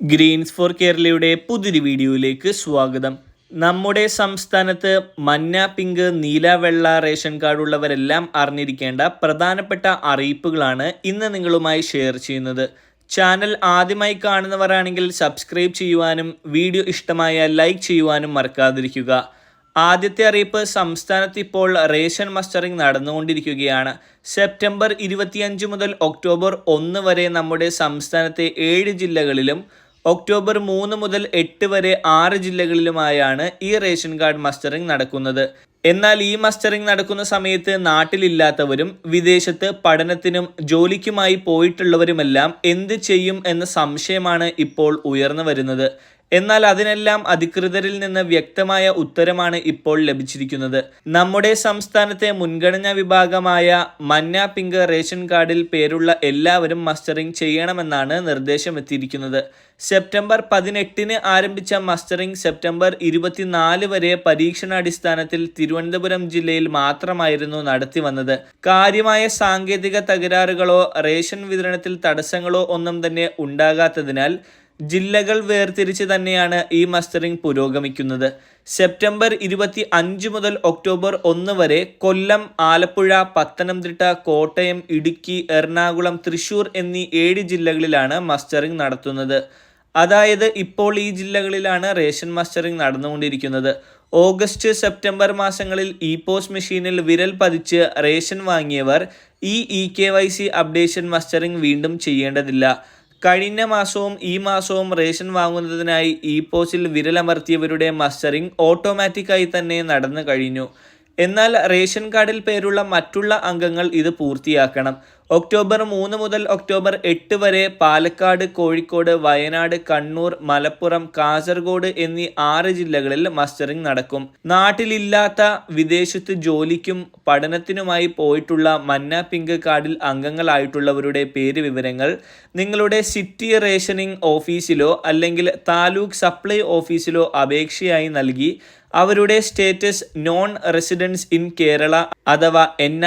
Green's four കേരളയുടെ പുതിയൊരു വീഡിയോയിലേക്ക് സ്വാഗതം. നമ്മുടെ സംസ്ഥാനത്ത് മഞ്ഞ പിങ്ക് നീല വെള്ള റേഷൻ കാർഡ് ഉള്ളവരെല്ലാം അറിഞ്ഞിരിക്കേണ്ട പ്രധാനപ്പെട്ട അറിയിപ്പുകളാണ് ഇന്ന് നിങ്ങളുമായി ഷെയർ ചെയ്യുന്നത്. ചാനൽ ആദ്യമായി കാണുന്നവരാണെങ്കിൽ സബ്സ്ക്രൈബ് ചെയ്യുവാനും വീഡിയോ ഇഷ്ടമായ ലൈക്ക് ചെയ്യുവാനും മറക്കാതിരിക്കുക. ആദ്യത്തെ അറിയിപ്പ് സംസ്ഥാനത്ത് ഇപ്പോൾ റേഷൻ മസ്റ്ററിംഗ് നടന്നുകൊണ്ടിരിക്കുകയാണ്. സെപ്റ്റംബർ ഇരുപത്തിയഞ്ച് മുതൽ ഒക്ടോബർ ഒന്ന് വരെ നമ്മുടെ സംസ്ഥാനത്തെ ഏഴ് ജില്ലകളിലും ഒക്ടോബർ മൂന്ന് മുതൽ എട്ട് വരെ ആറ് ജില്ലകളിലുമായാണ് ഈ റേഷൻ കാർഡ് മസ്റ്ററിംഗ് നടക്കുന്നത്. എന്നാൽ ഈ മസ്റ്ററിംഗ് നടക്കുന്ന സമയത്ത് നാട്ടിലില്ലാത്തവരും വിദേശത്ത് പഠനത്തിനും ജോലിക്കുമായി പോയിട്ടുള്ളവരുമെല്ലാം എന്ത് ചെയ്യും എന്ന സംശയമാണ് ഇപ്പോൾ ഉയർന്നു വരുന്നത്. എന്നാൽ അതിനെല്ലാം അധികൃതരിൽ നിന്ന് വ്യക്തമായ ഉത്തരമാണ് ഇപ്പോൾ ലഭിച്ചിരിക്കുന്നത്. നമ്മുടെ സംസ്ഥാനത്തെ മുൻഗണനാ വിഭാഗമായ മന്ന പിങ്ക് റേഷൻ കാർഡിൽ പേരുള്ള എല്ലാവരും മസ്റ്ററിംഗ് ചെയ്യണമെന്നാണ് നിർദ്ദേശം എത്തിയിരിക്കുന്നത്. സെപ്റ്റംബർ പതിനെട്ടിന് ആരംഭിച്ച മസ്റ്ററിംഗ് സെപ്റ്റംബർ ഇരുപത്തിനാല് വരെ പരീക്ഷണാടിസ്ഥാനത്തിൽ തിരുവനന്തപുരം ജില്ലയിൽ മാത്രമായിരുന്നു നടത്തി വന്നത് കാര്യമായ സാങ്കേതിക തകരാറുകളോ റേഷൻ വിതരണത്തിൽ തടസ്സങ്ങളോ ഒന്നും തന്നെ ഉണ്ടാകാത്തതിനാൽ ജില്ലകൾ വേർതിരിച്ച് തന്നെയാണ് ഈ മസ്റ്ററിംഗ് പുരോഗമിക്കുന്നത്. സെപ്റ്റംബർ ഇരുപത്തി അഞ്ച് മുതൽ ഒക്ടോബർ ഒന്ന് വരെ കൊല്ലം ആലപ്പുഴ പത്തനംതിട്ട കോട്ടയം ഇടുക്കി എറണാകുളം തൃശൂർ എന്നീ ഏഴ് ജില്ലകളിലാണ് മസ്റ്ററിംഗ് നടത്തുന്നത്. അതായത് ഇപ്പോൾ ഈ ജില്ലകളിലാണ് റേഷൻ മസ്റ്ററിംഗ് നടന്നുകൊണ്ടിരിക്കുന്നത്. ഓഗസ്റ്റ് സെപ്റ്റംബർ മാസങ്ങളിൽ ഇ പോസ്റ്റ് മെഷീനിൽ വിരൽ പതിച്ച് റേഷൻ വാങ്ങിയവർ ഈ E K Y C updation mustering വീണ്ടും ചെയ്യേണ്ടതില്ല. കഴിഞ്ഞ മാസവും ഈ മാസവും റേഷൻ വാങ്ങുന്നതിനായി ഇ പോസ്റ്റിൽ വിരലമർത്തിയവരുടെ മസ്റ്ററിംഗ് ഓട്ടോമാറ്റിക്കായി തന്നെ നടന്നു കഴിഞ്ഞു. എന്നാൽ റേഷൻ കാർഡിൽ പേരുള്ള മറ്റുള്ള അംഗങ്ങൾ ഇത് പൂർത്തിയാക്കണം. ഒക്ടോബർ മൂന്ന് മുതൽ ഒക്ടോബർ എട്ട് വരെ പാലക്കാട് കോഴിക്കോട് വയനാട് കണ്ണൂർ മലപ്പുറം കാസർഗോഡ് എന്നീ ആറ് ജില്ലകളിൽ മസ്റ്ററിംഗ് നടക്കും. നാട്ടിലില്ലാത്ത വിദേശത്ത് ജോലിക്കും പഠനത്തിനുമായി പോയിട്ടുള്ള മന്ന പിങ്ക് കാർഡിൽ അംഗങ്ങളായിട്ടുള്ളവരുടെ പേര് വിവരങ്ങൾ നിങ്ങളുടെ സിറ്റി റേഷനിംഗ് ഓഫീസിലോ അല്ലെങ്കിൽ താലൂക്ക് സപ്ലൈ ഓഫീസിലോ അപേക്ഷയായി നൽകി അവരുടെ status non residence in Kerala അഥവാ എൻ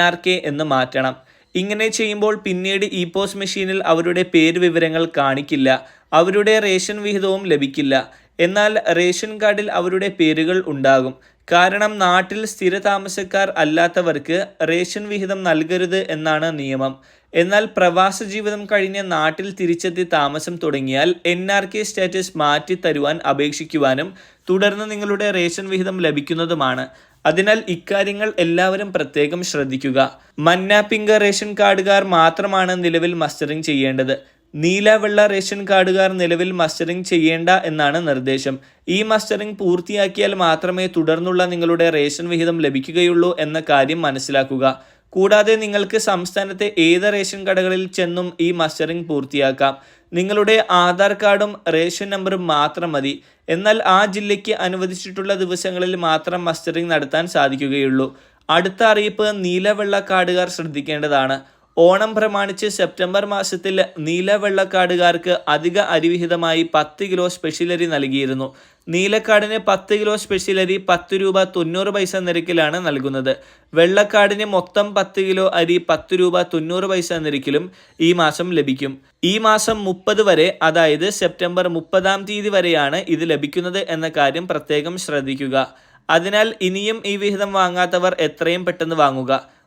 എന്ന് മാറ്റണം. ഇങ്ങനെ ചെയ്യുമ്പോൾ പിന്നീട് ഇ പോസ്റ്റ് മെഷീനിൽ അവരുടെ പേര് വിവരങ്ങൾ കാണിക്കില്ല അവരുടെ റേഷൻ വിഹിതവും ലഭിക്കില്ല. എന്നാൽ റേഷൻ കാർഡിൽ അവരുടെ പേരുകൾ ഉണ്ടാകും. കാരണം നാട്ടിൽ സ്ഥിര താമസക്കാർ അല്ലാത്തവർക്ക് റേഷൻ വിഹിതം നൽകരുത് എന്നാണ് നിയമം. എന്നാൽ പ്രവാസ ജീവിതം കഴിഞ്ഞ് നാട്ടിൽ തിരിച്ചെത്തി താമസം തുടങ്ങിയാൽ എൻ ആർ കെ സ്റ്റാറ്റസ് മാറ്റി തരുവാൻ അപേക്ഷിക്കുവാനും തുടർന്ന് നിങ്ങളുടെ റേഷൻ വിഹിതം ലഭിക്കുന്നതുമാണ്. അതിനാൽ ഇക്കാര്യങ്ങൾ എല്ലാവരും പ്രത്യേകം ശ്രദ്ധിക്കുക. മന്നാപ്പിംഗ റേഷൻ കാർഡുകാർ മാത്രമാണ് നിലവിൽ മസ്റ്ററിംഗ് ചെയ്യേണ്ടത്. നീല വെള്ള റേഷൻ കാർഡുകാർ നിലവിൽ മസ്റ്ററിംഗ് ചെയ്യേണ്ട എന്നാണ് നിർദ്ദേശം. ഈ മസ്റ്ററിംഗ് പൂർത്തിയാക്കിയാൽ മാത്രമേ തുടർന്നുള്ള നിങ്ങളുടെ റേഷൻ വിഹിതം ലഭിക്കുകയുള്ളൂ എന്ന കാര്യം മനസ്സിലാക്കുക. കൂടാതെ നിങ്ങൾക്ക് സംസ്ഥാനത്തെ ഏത് റേഷൻ കടകളിൽ ചെന്നും ഈ മസ്റ്ററിംഗ് പൂർത്തിയാക്കാം. നിങ്ങളുടെ ആധാർ കാർഡും റേഷൻ നമ്പറും മാത്രം മതി. എന്നാൽ ആ ജില്ലയ്ക്ക് അനുവദിച്ചിട്ടുള്ള ദിവസങ്ങളിൽ മാത്രം മസ്റ്ററിംഗ് നടത്താൻ സാധിക്കുകയുള്ളൂ. അടുത്ത അറിയിപ്പ് നീലവെള്ള കാർഡുകാർ ശ്രദ്ധിക്കേണ്ടതാണ്. ഓണം പ്രമാണിച്ച് സെപ്റ്റംബർ മാസത്തിൽ നീലവെള്ളക്കാടുകാർക്ക് അധിക അരിവിഹിതമായി പത്ത് കിലോ സ്പെഷ്യലരി നൽകിയിരുന്നു. നീലക്കാടിന് പത്ത് കിലോ സ്പെഷ്യലരി പത്ത് രൂപ തൊണ്ണൂറ് പൈസ നിരക്കിലാണ് നൽകുന്നത്. വെള്ളക്കാടിന് മൊത്തം പത്ത് കിലോ അരി പത്ത് രൂപ തൊണ്ണൂറ് പൈസ നിരക്കിലും ഈ മാസം ലഭിക്കും. ഈ മാസം മുപ്പത് വരെ അതായത് സെപ്റ്റംബർ മുപ്പതാം തീയതി വരെയാണ് ഇത് ലഭിക്കുന്നത് എന്ന കാര്യം പ്രത്യേകം ശ്രദ്ധിക്കുക. അതിനാൽ ഇനിയും ഈ വിഹിതം വാങ്ങാത്തവർ എത്രയും പെട്ടെന്ന് വാങ്ങുക.